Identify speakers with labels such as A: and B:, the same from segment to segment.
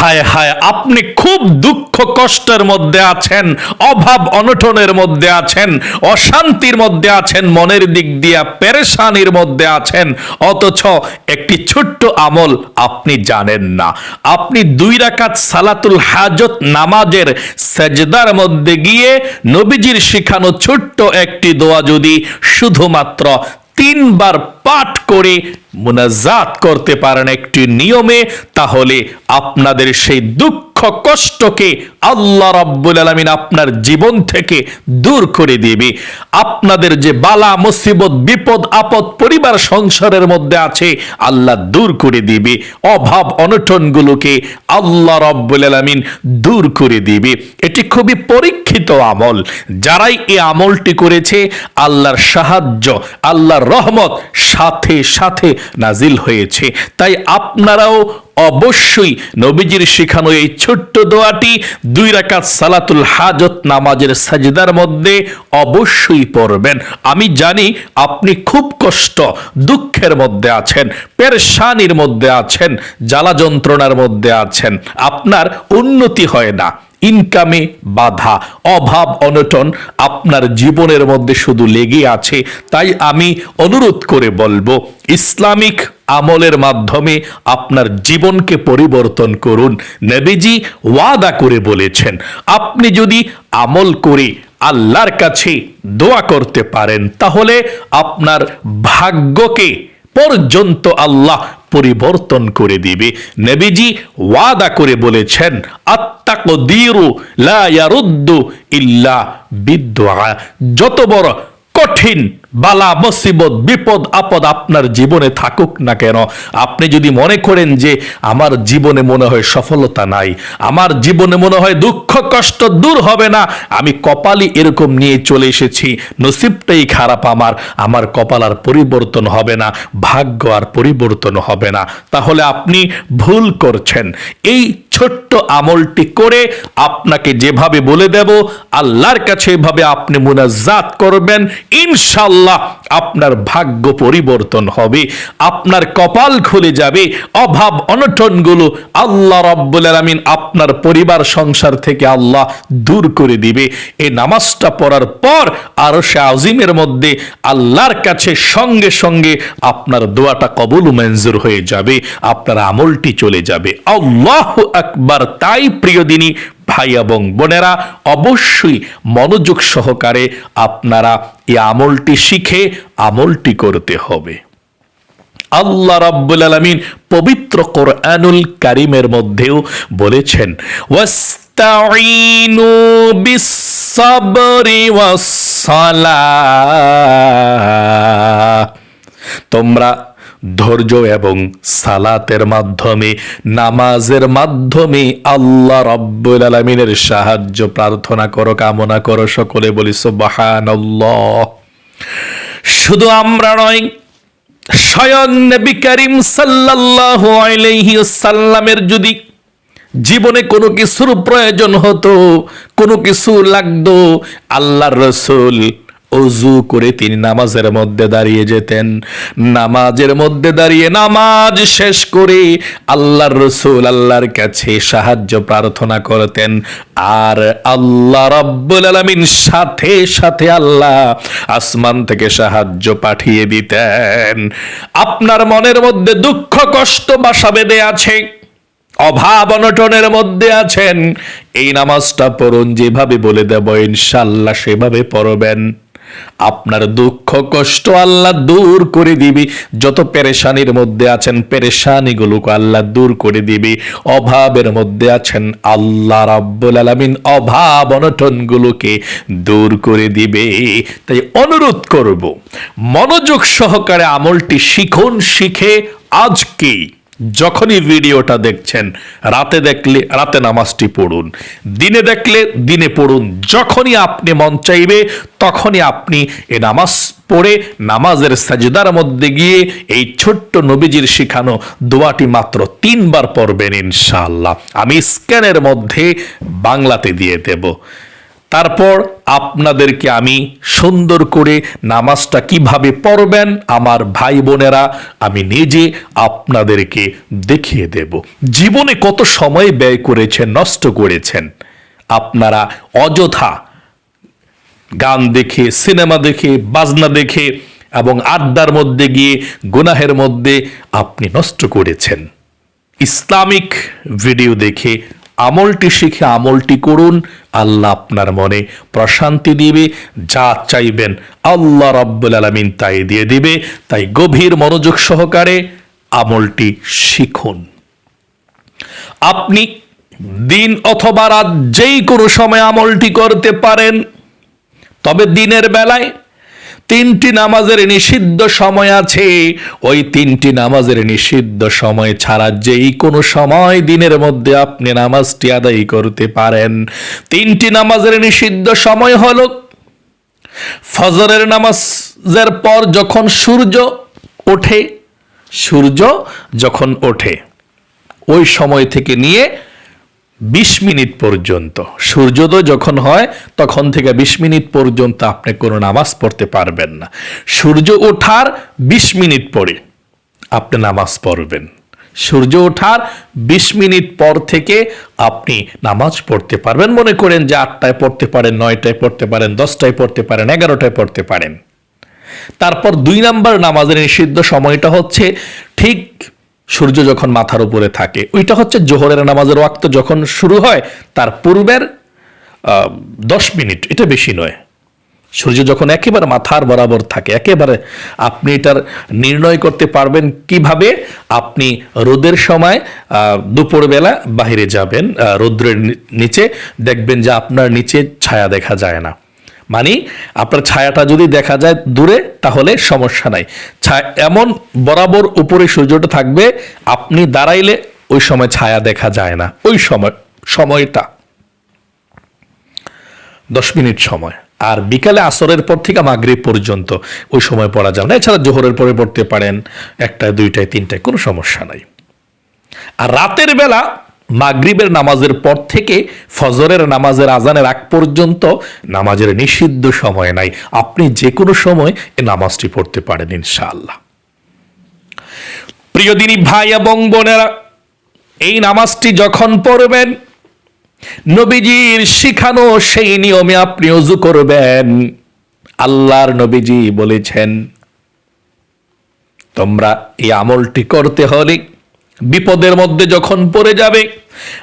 A: হায় হায়, আপনি খুব দুঃখ কষ্টের মধ্যে আছেন, অভাব অনটনের মধ্যে আছেন, অশান্তির মধ্যে আছেন, মনের দিক দিয়া পেরেশানির মধ্যে আছেন, অথচ একটি ছোট্ট আমল আপনি জানেন না। আপনি দুই রাকাত সালাতুল হাজত নামাজের সেজদার মধ্যে গিয়ে নবীজির শিখানো ছোট্ট একটি দোয়া যদি শুধুমাত্র তিনবার পাঠ করে মুনাজাত করতে পারেন একটি নিয়মে তাহলে আপনাদের সেই দুঃখ কষ্টকে আল্লাহ রাব্বুল আলামিন আপনার জীবন থেকে দূর করে দিবে। আপনাদের যে বালা, মুসিবত, বিপদ, আপদ, পরিবার, সংসারের মধ্যে আছে, আল্লাহ দূর করে দিবে। অভাব, অনটনগুলোকে আল্লাহ রাব্বুল আলামিন দূর করে দিবে। এটি খুবই পরীক্ষিত আমল। যারাই এই আমলটি করেছে, আল্লাহর সাহায্য, আল্লাহর রহমত সাথে সাথে নাজিল হয়েছে। তাই আপনারাও অবশ্যই নবীজির শেখানো এই ছোট্ট দোয়াটি দুই রাকাত সালাতুল হাজত নামাজের সাজদার মধ্যে অবশ্যই পড়বেন। আমি জানি আপনি খুব কষ্ট, দুঃখের মধ্যে আছেন, পেরেশানির মধ্যে আছেন জ্বালা যন্ত্রণার মধ্যে আছেন। আপনার উন্নতি হয় না। ইনকামে বাধা, অভাব, অনটন আপনার জীবনের মধ্যে শুধু লেগে আছে। তাই আমি অনুরোধ করে বলব, ইসলামিক আমলের মাধ্যমে আপনার জীবনকে পরিবর্তন করুন। নেবেজি ওয়াদা করে বলেছেন, আপনি যদি আমল করে আল্লাহর কাছে দোয়া করতে পারেন, তাহলে আপনার ভাগ্যকে পর্যন্ত আল্লাহ পরিবর্তন করে দিবে। নবীজি ওয়াদা করে বলেছেন আত্তাকদিরু লা ইল্লা বিদ্যা যত বড় কঠিন বালা, মুসিবত, বিপদ, আপদ আপনার জীবনে থাকুক না কেন। আপনি যদি মনে করেন যে আমার জীবনে মনে হয় সফলতা নাই, আমার জীবনে মনে হয় দুঃখ, কষ্ট দূর হবে না, আমি কপালই এরকম নিয়ে চলে এসেছি, নসিবটাই খারাপ আমার আমার কপাল আর পরিবর্তন হবে না, ভাগ্য আর পরিবর্তন হবে না। তাহলে আপনি ভুল করছেন। এই ছোট্ট আমলটি করে আপনাকে যেভাবে বলে দেব আল্লাহর কাছে এভাবে আপনি মুনাজাত করবেন ইনশাল্লাহ আপনার ভাগ্য পরিবর্তন হবে, আপনার কপাল খুলে যাবে, অভাব অনটনগুলো আল্লাহ রব্বুল আলামিন আপনার পরিবার সংসার থেকে আল্লাহ দূর করে দিবে। এই নামাজটা পড়ার পর আরও সে আজিমের মধ্যে আল্লাহর কাছে সঙ্গে সঙ্গে আপনার দোয়াটা কবুল মঞ্জুর হয়ে যাবে, আপনার আমলটি চলে যাবে। আল্লাহ আকবার। তাই প্রিয় দিনী ভাই এবং বোনেরা, অবশ্যই মনোযোগ সহকারে আপনারা এই আমলটি শিখে আমলটি করতে হবে। আল্লাহ রাব্বুল আলামিন পবিত্র কোরআনুল কারিমের মধ্যেও বলেছেন, ওয়াস্তাঈনু বিস-সাবরি ওয়াস-সালাহ। তোমরা ধৈর্য এবং সালাতের মাধ্যমে, নামাজের মাধ্যমে আল্লাহ রব্বুল আলমিনের সাহায্য প্রার্থনা করো, কামনা করো সকলে, বলি সুবহানাল্লাহ। শুধু আমরা নয়, স্বয়ং নবী করিম আলাইহি সাল্লামের যদি জীবনে কোনো কিছুর প্রয়োজন হতো, কোনো কিছু লাগতো, আল্লাহর রসুল অজু করে তিনি নামাজের মধ্যে দাঁড়িয়ে যেতেন। নামাজের মধ্যে দাঁড়িয়ে নামাজ শেষ করে আল্লাহর রসুল আল্লাহর কাছে সাহায্য প্রার্থনা করতেন। আর আল্লাহ রাব্বুল আলামিন সাথে সাথে আল্লাহ আসমান থেকে সাহায্য পাঠিয়ে দিতেন। আপনার মনের মধ্যে দুঃখ, কষ্ট, বাসা বেঁধে আছে, অভাব, অনটনের মধ্যে আছেন। এই নামাজটা পড়ুন, যেভাবে বলে দেব ইনশাল্লাহ সেভাবে পড়বেন। আপনার দুঃখ, কষ্ট আল্লাহ দূর করে দিবি। যত পেরেশানির মধ্যে আছেন, পেরেশানিগুলোকে আল্লাহ দূর করে দিবি। অভাবের মধ্যে আছেন, আল্লাহ রাব্বুল আলামিন অভাব অনটনগুলোকে দূর করে দিবে। তাই অনুরোধ করব, মনোযোগ সহকারে আমলটি শিখুন, শিখে আজকেই যখনই ভিডিওটা দেখছেন, রাতে দেখলে, রাতে নামাজটি পড়ুন। দিনে দেখলে দিনে পড়ুন। যখনই আপনি মন চাইবে, তখনই আপনি এ নামাজ পড়ে নামাজের সাজদার মধ্যে গিয়ে এই ছোট্ট নবীজির শিখানো দোয়াটি মাত্র তিনবার পড়বেন ইনশাআল্লাহ। আমি স্ক্যানের মধ্যে বাংলাতে দিয়ে দেব। তারপর আপনাদেরকে আমি সুন্দর করে নামাজটা কীভাবে পড়বেন আমার ভাই বোনেরা, আমি নিজে আপনাদেরকে দেখিয়ে দেব। জীবনে কত সময় ব্যয় করেছেন, নষ্ট করেছেন? আপনারা অযথা গান দেখে, সিনেমা দেখে, বাজনা দেখে এবং আড্ডার মধ্যে গিয়ে গুনাহের মধ্যে আপনি নষ্ট করেছেন। ইসলামিক ভিডিও দেখে আমলটি শিখে আমলটি করুন। আল্লাহ আপনার মনে প্রশান্তি দিবে। যা চাইবেন আল্লাহ রব্বুল আলমিন তাই দিয়ে দিবে। তাই গভীর মনোযোগ সহকারে আমলটি শিখুন। আপনি দিন অথবা রাত যেই কোনো সময় আমলটি করতে পারেন, তবে দিনের বেলায় তিনটি নামাজের নিষিদ্ধ সময় আছে। ওই তিনটি নামাজের নিষিদ্ধ সময় ছাড়া যেই কোনো সময় দিনের মধ্যে আপনি নামাজটি আদায় করতে পারেন। তিনটি নামাজের নিষিদ্ধ সময় হলো ফজরের নামাজের পর যখন সূর্য ওঠে, সূর্য যখন ওঠে, ওই সময় থেকে নিয়ে বিশ মিনিট পর্যন্ত। সূর্যোদয় যখন হয়, তখন থেকে বিশ মিনিট পর্যন্ত আপনি কোনো নামাজ পড়তে পারবেন না। সূর্য ওঠার বিশ মিনিট পরে আপনি নামাজ পড়বেন। সূর্য ওঠার বিশ মিনিট পর থেকে আপনি নামাজ পড়তে পারবেন। মনে করেন যে আটটায় পড়তে পারেন, নয়টায় পড়তে পারেন, দশটায় পড়তে পারেন, এগারোটায় পড়তে পারেন। তারপর দুই নাম্বার নামাজের নিষিদ্ধ সময়টা হচ্ছে ঠিক সূর্য যখন মাথার উপরে থাকে। ওইটা হচ্ছে জোহরের নামাজের ওয়াক্ত যখন শুরু হয়, তার পূর্বের দশ মিনিট। এটা বেশি নয়। সূর্য যখন একেবারে মাথার বরাবর থাকে, একেবারে আপনি এটার নির্ণয় করতে পারবেন কীভাবে আপনি রোদের সময় দুপুরবেলা বাইরে যাবেন রৌদ্রের নিচে দেখবেন যে আপনার নিচে ছায়া দেখা যায় না। মানে আপনার ছায়াটা যদি দেখা যায় দূরে, তাহলে সমস্যা নাই। এমন বরাবর উপরে সূর্যটা থাকবে, আপনি দাঁড়াইলে ওই সময় ছায়া দেখা যায় না। ওই সময়, সময়টা। দশ মিনিট সময়। আর বিকালে আসরের পর থেকে মাগরিব পর্যন্ত ওই সময় পড়া যাবে না। এছাড়া জোহরের পরে পড়তে পারেন একটা দুইটায়, তিনটায়, কোনো সমস্যা নাই। আর রাতের বেলা মাগরিবের নামাজের পর থেকে ফজরের নামাজের আজানের আগ পর্যন্ত নামাজের নিষিদ্ধ সময় নাই। আপনি যে কোনো সময় এই নামাজটি পড়তে পারেন ইনশাআল্লাহ। প্রিয় দিনী ভাই এবং বোনেরা, এই নামাজটি যখন পড়বেন, নবীজির শিখানো সেই নিয়মে আপনি অজু করবেন। আল্লাহর নবীজি বলেছেন, তোমরা এই আমলটি করতে হলে বিপদের মধ্যে যখন পড়ে যাবে,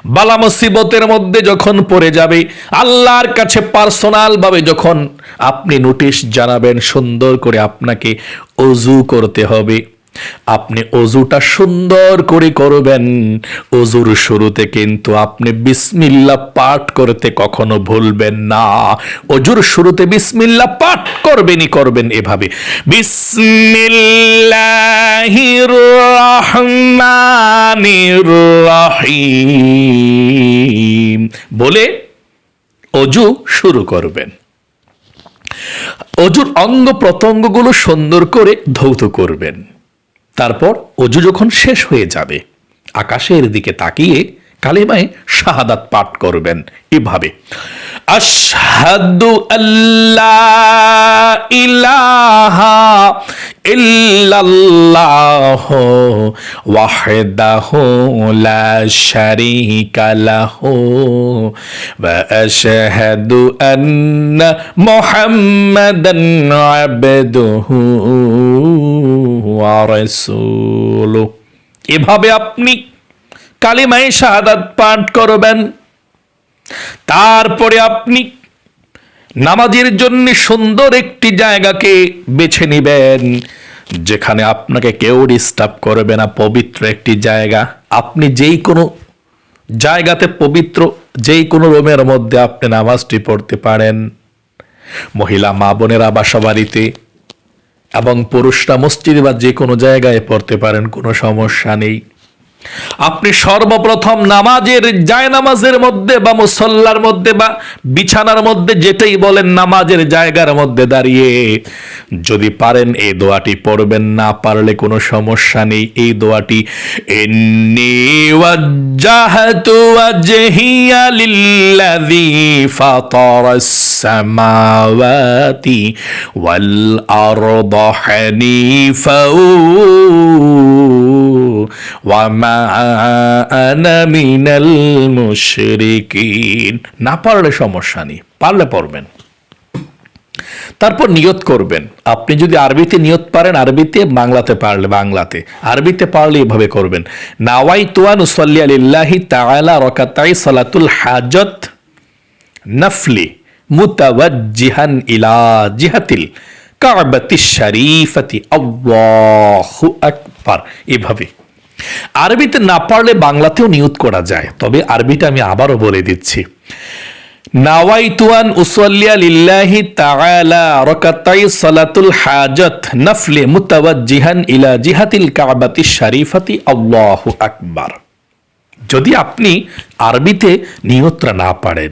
A: বালা মুসিবতের মধ্যে যখন পড়ে যাবে, আল্লাহর কাছে পার্সোনাল ভাবে যখন আপনি নোটিশ জানাবেন, সুন্দর করে আপনাকে অজু করতে হবে। আপনি অজুটা সুন্দর করে করবেন। অজুর শুরুতে কিন্তু আপনি বিসমিল্লা পাঠ করতে কখনো ভুলবেন না। অজুর শুরুতে বিসমিল্লা পাঠ করবেনই করবেন এভাবে। রহিম বলে অজু শুরু করবেন। অজুর অঙ্গ প্রত্যঙ্গগুলো সুন্দর করে ধৌত করবেন। তারপর অজু যখন শেষ হয়ে যাবে আকাশের দিকে তাকিয়ে কালেমায় শাহাদাত পাঠ করবেন। এভাবে আশহাদু আল্লাহ ইলাহা ইল্লাল্লাহ ওয়াহদাহু লা শারীকা লাহু ওয়া আন্না মুহাম্মাদান আবদুহু ওয়া রাসূলুহু। এভাবে আপনি কালিমায়ে শাহাদাত পাঠ করবেন। তারপরে আপনি নামাজের জন্য সুন্দর একটি জায়গাকে বেছে নেবেন, যেখানে আপনাকে কেউ ডিস্টার্ব করবে না, পবিত্র একটি জায়গা। আপনি যেই কোনো জায়গাতে পবিত্র, যেই কোনো রুমের মধ্যে আপনি নামাজটি পড়তে পারেন। মহিলা, মা বোনেরা বাসা বাড়িতে এবং পুরুষরা, মসজিদে বা যে কোনো জায়গায় পড়তে পারেন, কোনো সমস্যা নেই। আপনি সর্বপ্রথম নামাজের জায় নামাজের মধ্যে বা মুসল্লার মধ্যে বা বিছানার মধ্যে যেটাই বলেন নামাজের জায়গার মধ্যে দাঁড়িয়ে যদি পারেন এই দোয়াটি পড়বেন, না পারলে কোনো সমস্যা নেই। এই দোয়াটি সামাওয়াতি ওয়াল মিনাল না পারলে সমস্যা নেই, পারলে পড়বেন। তারপর নিয়ত করবেন। আপনি যদি আরবিতে নিয়ত পারেন, আরবিতে বাংলাতে পারলে, বাংলাতে। আরবিতে পারলে এভাবে করবেন। নাওয়াই তুয়ান উসল্লি আলিল্লাহি সালাতুল হাজত নফলি মুতাওয়াজ্জিহান ইলা জিহাতিল শরীফতি। আল্লাহু আকবার। এভাবে। আরবিতে না পারলে বাংলাতেও নিয়ত করা যায়, তবে আরবিটা আমি আবারও বলে দিচ্ছি। নাওয়াইতুয়ান উসল্লিয়া লিল্লাহি তাআলা রাকাতাই সালাতুল হাজাত নফলে মুতাওয়াজ্জিহান ইলা জিহাতিল কাবাতি শরীফতি আল্লাহু আকবার। যদি আপনি আরবিতে নিয়ত্রা না পারেন,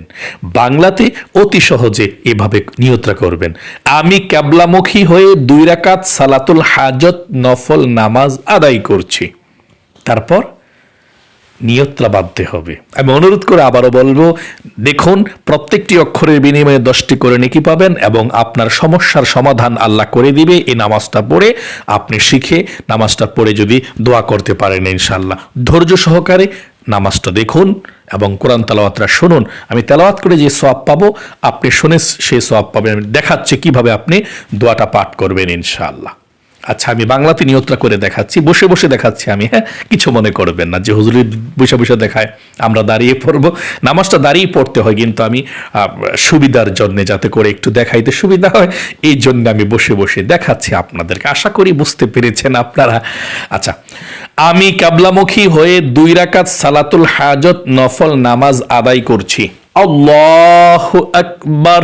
A: বাংলাতে অতি সহজে এভাবে নিয়ত্রা করবেন। আমি ক্যাবলামুখী হয়ে দুই রাকাত সালাতুল হাজত নফল নামাজ আদায় করছি। তারপর নিয়ত্রা বাঁধতে হবে। আমি অনুরোধ করে আবারও বলব, দেখুন, প্রত্যেকটি অক্ষরের বিনিময়ে দশটি করে নেকি পাবেন এবং আপনার সমস্যার সমাধান আল্লাহ করে দিবে। এই নামাজটা পড়ে আপনি শিখে নামাজটা পড়ে যদি দোয়া করতে পারেন ইনশাল্লাহ ধৈর্য সহকারে নামাজটা দেখুন এবং কোরআন তালাওয়াতটা শুনুন। আমি তেলাওয়াত করে যে সোয়াব পাবো, আপনি শুনে সেই সোয়াব পাবেন। আমি দেখাচ্ছি কীভাবে আপনি দোয়াটা পাঠ করবেন ইনশাআল্লাহ। আচ্ছা আমি বাংলাতে নিয়ত্রা করে দেখাচ্ছি, বসে বসে দেখাচ্ছি আমি হ্যাঁ? কিছু মনে করবেন না, যে হুজুরি বসে বসে দেখায়, আমরা দাঁড়িয়ে পড়ব। নামাজটা দাঁড়িয়ে পড়তে হয়, কিন্তু আমি সুবিধার জন্য যাতে করে একটু দেখাইতে সুবিধা হয়, এই জন্য আমি বসে বসে দেখাচ্ছি আপনাদেরকে। আশা করি বুঝতে পেরেছেন আপনারা। আচ্ছা আমি কাবলামুখী হয়ে দুই রাকাত সালাতুল হাজত নফল নামাজ আদায় করছি। আল্লাহ আকবার।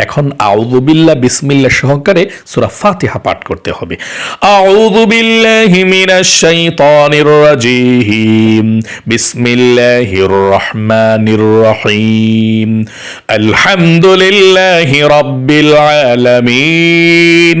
A: এখন আউদুবিল্লা বিসমিল্লা সহকারে সুরা ফাতিহা পাঠ করতে হবে। আউযু বিল্লাহি মিনাশ শাইতানির রাজিম। বিসমিল্লাহির রহমানির রহিম। আলহামদুলিল্লাহি রাব্বিল আলামিন।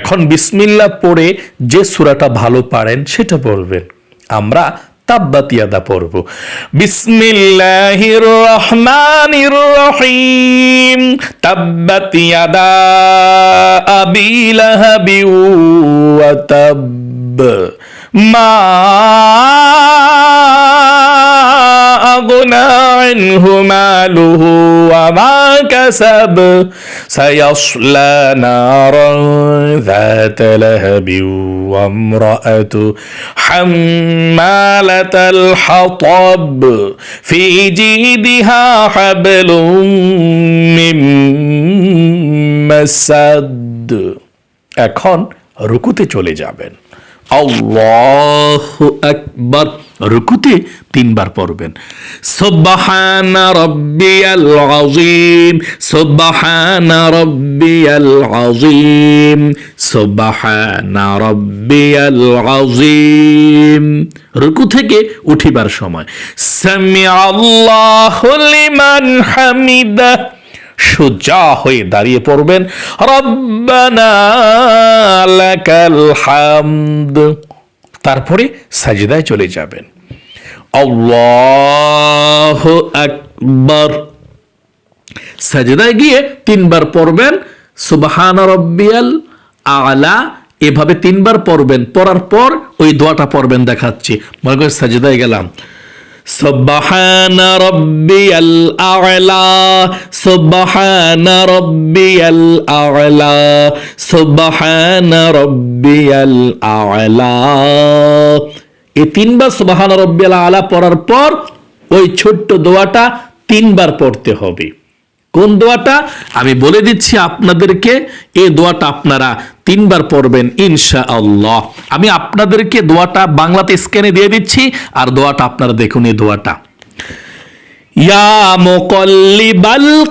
A: এখন বিসমিল্লাহ পড়ে যে সূরাটা ভালো পারেন সেটা পড়বেন। আমরা তাব্বাতিয়াদা পড়ব। বিসমিল্লাহির রহমানির রহিম তাব্বাতিয়াদা আবি লাহাবি ওয়া মা أغنى عنه ماله وما كسب سيصلى نارا ذات لهب وامرأته حمالة الحطب في جيدها حبل من مسد এখন রুকুতে চলে যাবেন আল্লাহ আকবার। রুকুতে তিনবার পড়বেন। সুবহানা রাব্বিয়াল আযীম, সুবহানা রাব্বিয়াল আযীম, সুবহানা রাব্বিয়াল আযীম। রুকু থেকে উঠিবার সময়। সামি আল্লাহু লিমান হামিদা সোজা হয়ে দাঁড়িয়ে পড়বেন। হামদ। তারপরে সাজদায় চলে যাবেন। আল্লাহ সাজদায় গিয়ে তিনবার পড়বেন। সুবাহান রব্বিয়াল আলা। এভাবে তিনবার পড়বেন। পড়ার পর ওই দোয়াটা পড়বেন দেখাচ্ছি। মনে করে সাজেদায় গেলাম। سبحان ربي الأعلى سبحان ربي الأعلى سبحان ربي الأعلى এই তিনবার সুবাহান রব্বিয়াল আলা পড়ার পর ওই ছোট্ট দোয়াটা তিনবার পড়তে হবে কোন দোয়াটা? আমি বলে দিচ্ছি আপনাদেরকে এ দোয়াটা আপনারা তিনবার পড়বেন ইনশা আল্লাহ আমি আপনাদেরকে দোয়াটা বাংলাতে স্ক্যানে দিয়ে দিচ্ছি, আর দোয়াটা আপনারা দেখুন এই দোয়াটা।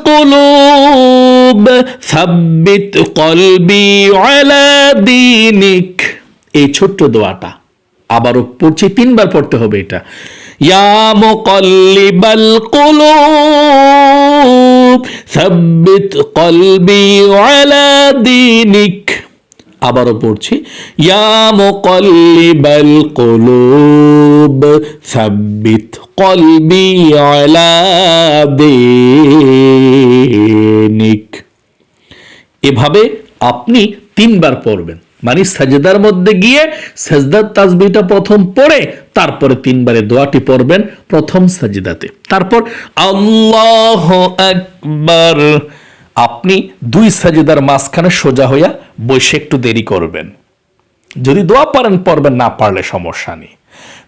A: কুলুব এই ছোট্ট দোয়াটা, আবারও পড়ছি, তিনবার পড়তে হবে এটা। ইয়া সাব্বিত কলবি দীনিক। আবারও পড়ছি, ইয়া মুকাল্লিবাল কুলুব, সাব্বিত কলবি আলা দীনিক। এভাবে আপনি তিনবার পড়বেন। মানে সাজেদার মধ্যে গিয়ে সাজদার তাজবিটা প্রথম পড়ে তারপরে তিনবারে দোয়াটি পড়বেন প্রথম সাজেদাতে। তারপর আল্লাহ একবার আপনি দুই সাজেদার মাঝখানে সোজা হইয়া বসে একটু দেরি করবেন। যদি দোয়া পারেন, পড়বেন, না পারলে সমস্যা নেই।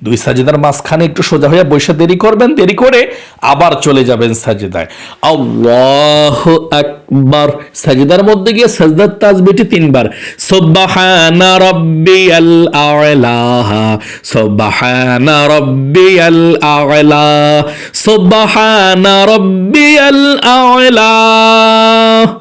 A: দুই সাজেদার মাঝখানে একটু সোজা হয়ে বসে দেরি করবেন, দেরি করে আবার চলে যাবেন সাজেদায়। আল্লাহ আকবার। সাজেদার মধ্যে গিয়ে সাজদার তাজবিটি তিনবার। সুবহানা রাব্বিয়াল আ'লা। সুবহানা রাব্বিয়াল আ'লা। সুবহানা রাব্বিয়াল আ'লা।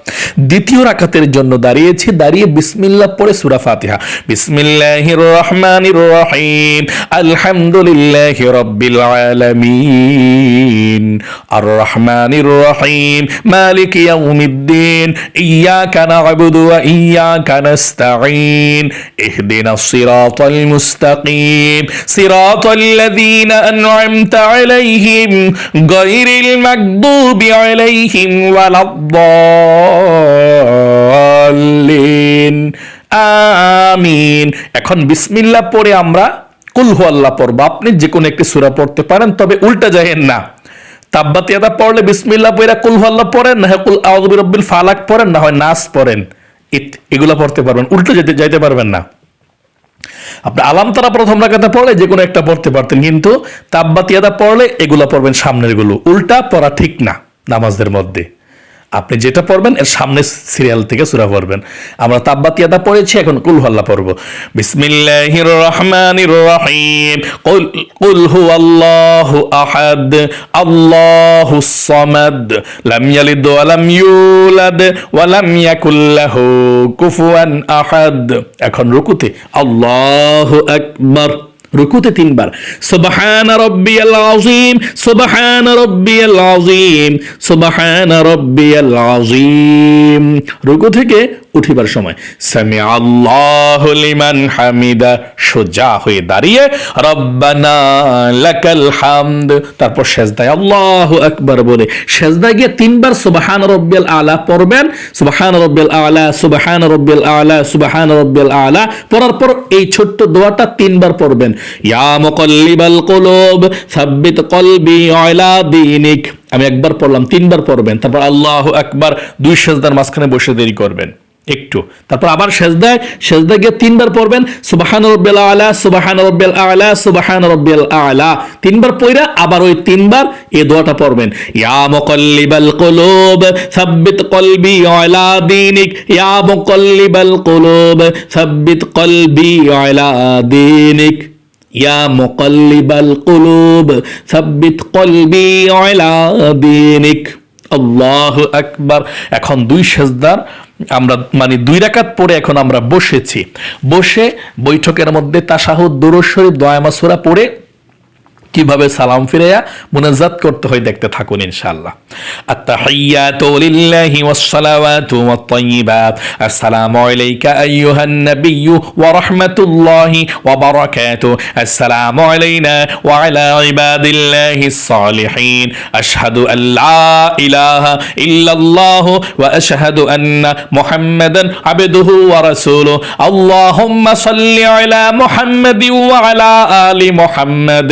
A: দ্বিতীয় রাকাতের জন্য দাঁড়িয়েছি। দাঁড়িয়ে বিসমিল্লাহ পড়ে সূরা ফাতিহা। বিসমিল্লাহির রহমানির রহিম। আলহামদুলিল্লাহি রাব্বিল আলামিন। আর রহমানির রহিম। মালিক ইয়াউমিদ্দিন। ইয়াকা না'বুদু ওয়া ইয়াকা নাস্তাঈন। ইহদিনাস সিরাতাল ওয়ালাদ-দাল্লিন আমিন। এখন বিসমিল্লাহ পড়ে আমরা কুল হু আল্লাহ পড়ব। আপনি যে কোনো একটি সূরা পড়তে পারেন, তবে উল্টা যায়েন না। তাব্বাতিয়াদা পড়লে বিসমিল্লাহ পড়ে কুল হু আল্লাহ পড়েন, না হয় কুল আউযু বিরাব্বিল ফালাক পড়েন, না হয় নাস পড়েন। এগুলা পড়তে পারবেন, উল্টো যেতে যাইতে পারবেন না। আপনি আলাম তারা প্রথম রাখাতে পড়লে যে কোনো একটা পড়তে পারতেন, কিন্তু তাব্বাতিয়াদা পড়লে এগুলা পড়বেন সামনেরগুলো। উল্টা পড়া ঠিক না নামাজদের মধ্যে। আপনি যেটা পড়বেন, এর সামনের সিরিয়াল থেকে সূরা পড়বেন। আমরা তাব্বাতিয়াদা পড়েছি, এখন কুল হল্লা পড়ব। বিসমিল্লাহির রহমানির রহিম। কুল কুল হুয়াল্লাহু আহাদ আল্লাহুস সামাদ। লাম ইয়ালিদ ওয়া লাম ইউলাদ ওয়া লাম ইয়াকুল লাহু কুফুয়ান আহাদ। এখন রুকুতে, আল্লাহু আকবার। রুকুতে তিনবার। সুবহান রব্বিয়াল আযীম সুবহান রব্বিয়াল আযীম সুবহান রব্বিয়াল আযীম। রুকু থেকে উঠিবার সময় সামি আল্লাহু লিমান হামিদা সোজা হয়ে দাঁড়িয়ে, রব্বানা লাকাল হামদ তারপর সেজদায় আল্লাহু আকবার বলে, সেজদায় গিয়ে তিনবার সুবহান রাব্বিয়াল আলা পড়বেন, সুবহান রাব্বিয়াল আলা, সুবহান রাব্বিয়াল আলা, সুবহান রাব্বিয়াল আলা, পড়ার পর এই ছোট্ট দোয়াটা তিনবার পড়বেন, ইয়া মুকাল্লিবাল কুলুব, সাব্বিত কলবি আলা দীনিক আমি একবার পড়লাম, তিনবার পড়বেন, তারপর আল্লাহু আকবার দুই সেজদার মাঝখানে বসে দেরি করবেন। একটু। তারপর আবার সেজদায় সেজদায় গিয়ে তিনবার পড়বেন, সুবাহান রব্বিল আলা, সুবাহান রব্বিল আলা, সুবাহান রব্বিল আলা। তিনবার পড়া আবার ওই তিনবার এই দোয়াটা পড়বেন। ইয়া মুকাল্লিবাল কুলুব, সাব্বিত কলবি আলা দীনিক। ইয়া মুকাল্লিবাল কুলুব, সাব্বিত কলবি আলা দীনিক। ইয়া মুকাল্লিবাল কুলুব, সাব্বিত কলবি আলা দীনিক। আল্লাহ আকবার। এখন দুই সেজদার আমরা মানে দুই রাকাত পরে এখন আমরা বসেছি। বসে বৈঠকের মধ্যে তাসাহুদ দুরস্বরী দয়ামাসুরা দয়ামা পড়ে কীভাবে সালাম ফিরাইয়া মুনাজাত করতে হয় দেখতে থাকুন ইনশাআল্লাহ। আত্তাহিয়াতু লিল্লাহি ওয়াসসালাওয়াতু ওয়াত-তাইয়্যিবাত আসসালামু আলাইকা আইয়ুহান নাবিয়্যু ওয়া রাহমাতুল্লাহি ওয়া বারাকাতুহু আসসালামু আলাইনা ওয়া আলা ইবাদিল্লাহিস সালিহিন আশহাদু আল লা ইলাহা ইল্লাল্লাহ ওয়া আশহাদু আন্না মুহাম্মাদান আবদুহু ওয়া রাসূলুহু। আল্লাহুম্মা সাল্লি আলা মুহাম্মাদিন ওয়া আলা আলি মুহাম্মাদ।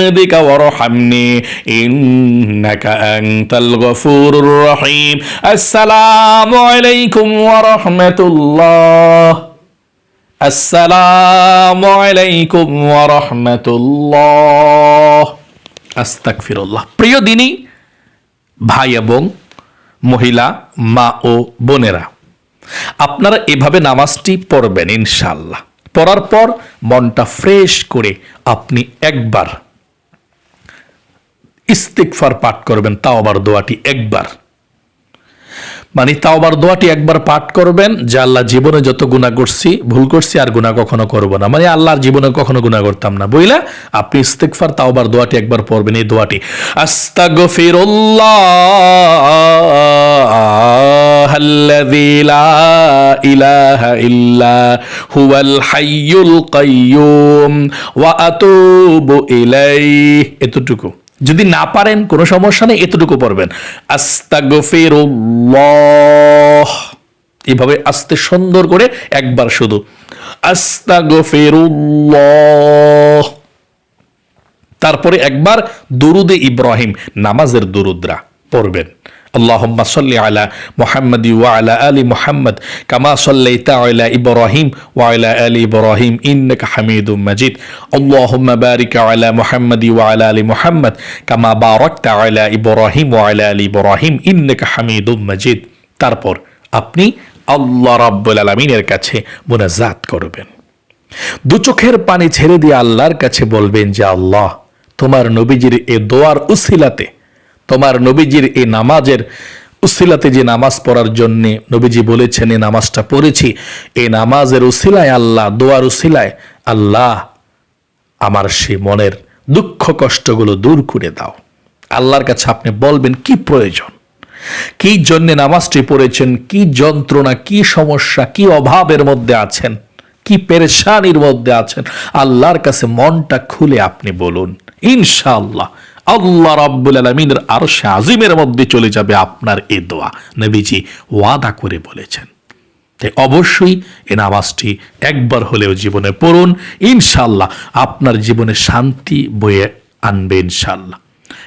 A: বিকা ওয়ারহামনি ইন্নাকা আনতাল গফুরুর রহিম আসসালামু আলাইকুম ওয়া রাহমাতুল্লাহ আসসালামু আলাইকুম ওয়া রাহমাতুল্লাহ আস্তাগফিরুল্লাহ প্রিয় দিনী, ভাই এবং মহিলা, মা ও বোনেরা, আপনারা এভাবে নামাজটি পড়বেন ইনশাল্লাহ পড়ার পর মনটা ফ্রেশ করে আপনি একবার ইস্তিকফার পাঠ করবেন তাও আবার দোয়াটি একবার। মানে তাও আবার দোয়াটি একবার পাঠ করবেন, যে আল্লাহ জীবনে যত গুণা করছি, ভুল করছি আর গুণা কখনো করব না। মানে আল্লাহর জীবনে কখনো গুণা করতাম না। বুঝলা? আপনি ইস্তিকফার তাও আবার দোয়াটি একবার পড়বেন এই দোয়াটি। আস্তাগফিরুল্লাহ ইলাহা ইল্লা হাইয়ুল এতটুকু। যদি না পারেন, কোনো সমস্যা নেই, এতটুকু পড়বেন। আস্তাগফিরুল্লাহ। এভাবে আস্তে সুন্দর করে একবার শুধু। আস্তাগফিরুল্লাহ। তারপরে একবার দুরুদে ইব্রাহিম, নামাজের দুরুদ্রা পড়বেন। আল্লাহম্মা সাল্লি আলা ওয়ালা আলী মোহাম্মদ কামা সাল্লাইতা আলা ইব্রাহিম ওয়ালা আলী ইব্রাহিম ইন্নাকা হামিদুম মাজিদ। আল্লাহম্মা বারিক আলা ওয়ালা আলী মোহাম্মদ কামা বারাকতা আলা ওয়ালা আলী ইব্রাহিম ইন্নাকা হামিদুম মাজিদ। তারপর আপনি আল্লাহ রাব্বুল আলমিনের কাছে মোনাজাত করবেন। দু চোখের পানি ছেড়ে দিয়ে আল্লাহর কাছে বলবেন যে আল্লাহ, তোমার নবীজির এ দোয়ার উসিলাতে তোমার নবীজির এই নামাজের উসিলাতে যে নামাজ পড়ার জন্য নবীজি বলেছেন এই নামাজটা পড়েছি। এই নামাজের উসিলায় আল্লাহ, দোয়ার উসিলায় আল্লাহ আমার সে মনের দুঃখ কষ্টগুলো দূর করে দাও। আল্লাহর কাছে আপনি বলবেন, কি প্রয়োজন? কি জন্য নামাজটি পড়েছেন? কি যন্ত্রণা? কি সমস্যা? কি অভাবের মধ্যে আছেন? কি পেরেশানির মধ্যে আছেন? আল্লাহর কাছে মনটা খুলে আপনি বলুন, ইনশাআল্লাহ আল্লাহ রাব্বুল আলমিনের আরও আজিমের মধ্যে চলে যাবে আপনার এ দোয়া। নবীজি ওয়াদা করে বলেছেন। অবশ্যই এ নামাজটি একবার হলেও জীবনে পড়ুন ইনশাল্লাহ আপনার জীবনে শান্তি বয়ে আনবে ইনশাল্লাহ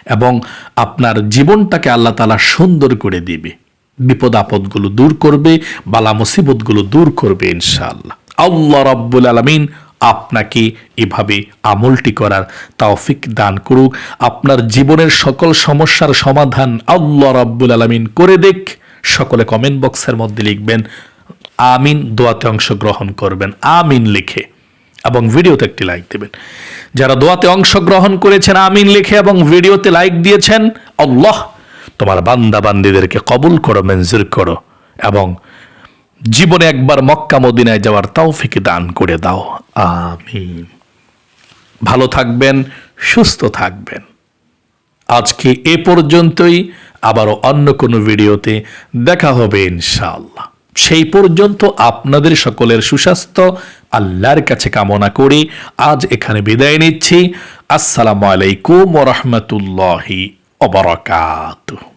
A: এবং আপনার জীবনটাকে আল্লাহ তালা সুন্দর করে দিবে। বিপদ আপদগুলো দূর করবে বালা মুসিবতগুলো দূর করবে ইনশাআল্লাহ। আল্লাহ রাব্বুল আলমিন আপনাকে এভাবে আমলটি করার তৌফিক দান করুক। আপনার জীবনের সকল সমস্যার সমাধান আল্লাহ রাব্বুল আলমিন করে দেখ সকলে কমেন্ট বক্সের মধ্যে লিখবেন, আমিন দোয়াতে অংশগ্রহণ করবেন। আমিন লিখে এবং ভিডিওতে একটি লাইক দেবেন। যারা দোয়াতে অংশগ্রহণ করেছেন, আমিন লিখে এবং ভিডিওতে লাইক দিয়েছেন, আল্লাহ তোমার বান্দা বান্দিদেরকে কবুল করো, মঞ্জুর করো এবং জীবনে একবার মক্কা মদিনায় যাওয়ার তৌফিক দান করে দাও। আমিন। ভালো থাকবেন, সুস্থ থাকবেন। আজকে এ পর্যন্তই, আবারও অন্য কোনো ভিডিওতে দেখা হবে ইনশাআল্লাহ। সেই পর্যন্ত আপনাদের সকলের সুস্বাস্থ্য, আল্লাহর কাছে কামনা করি আজ এখানে বিদায় নিচ্ছি। আসসালামু আলাইকুম রহমতুল্লাহি অবরাকাতুহ